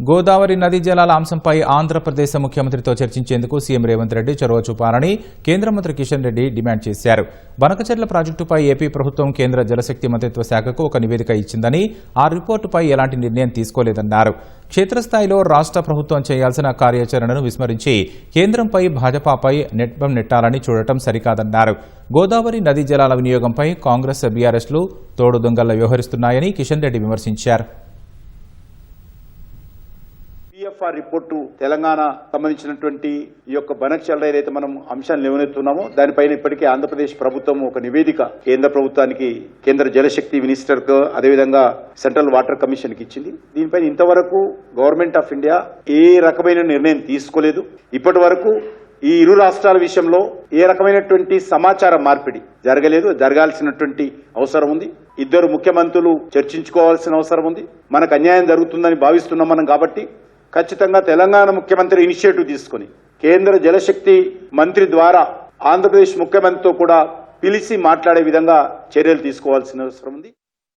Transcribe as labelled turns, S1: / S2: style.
S1: గోదావరి నదీ జలాల అంశంపై ఆంధ్రప్రదేశ్ ముఖ్యమంత్రితో చర్చించేందుకు సీఎం రేవంత్ రెడ్డి చొరవ చూపాలని కేంద్ర మంత్రి కిషన్ రెడ్డి డిమాండ్ చేశారు. బనకచెర్ల ప్రాజెక్టుపై ఏపీ ప్రభుత్వం కేంద్ర జలశక్తి మంత్రిత్వ శాఖకు ఒక నివేదిక ఇచ్చిందని ఆ రిపోర్టుపై ఎలాంటి నిర్ణయం తీసుకోలేదన్నారు. క్షేత్రస్థాయిలో రాష్ట్ర ప్రభుత్వం చేయాల్సిన కార్యాచరణను విస్మరించి కేంద్రంపై భాజపాపై నెట్బం నెట్టాలని చూడటం సరికాదన్నారు. గోదావరి నదీ జలాల వినియోగంపై కాంగ్రెస్ బీఆర్ఎస్లు తోడు దొంగల్లా వ్యవహరిస్తున్నాయని కిషన్ రెడ్డి విమర్శించారు.
S2: సిఎఫ్ఆర్ రిపోర్టు తెలంగాణ సంబంధించినటువంటి ఈ యొక్క బనక్షల్లో ఏదైతే మనం అంశాన్ని లేవనెత్తున్నామో దానిపైన ఇప్పటికే ఆంధ్రప్రదేశ్ ప్రభుత్వం ఒక నివేదిక కేంద్ర ప్రభుత్వానికి కేంద్ర జలశక్తి మినిస్టర్కు అదేవిధంగా సెంట్రల్ వాటర్ కమిషన్కి ఇచ్చింది. దీనిపైన ఇంతవరకు గవర్నమెంట్ ఆఫ్ ఇండియా ఏ రకమైన నిర్ణయం తీసుకోలేదు. ఇప్పటి వరకు ఈ ఇరు రాష్ట్రాల విషయంలో ఏ రకమైనటువంటి సమాచార మార్పిడి జరగలేదు. జరగాల్సినటువంటి అవసరం ఉంది. ఇద్దరు ముఖ్యమంత్రులు చర్చించుకోవాల్సిన అవసరం ఉంది. మనకు అన్యాయం జరుగుతుందని భావిస్తున్నాం మనం కాబట్టి ఖచ్చితంగా తెలంగాణ ముఖ్యమంత్రి ఇనిషియేటివ్ తీసుకుని కేంద్ర జలశక్తి మంత్రి ద్వారా ఆంధ్రప్రదేశ్ ముఖ్యమంత్రితో కూడా పిలిచి మాట్లాడే విధంగా చర్యలు తీసుకోవాల్సిన అవసరం ఉంది.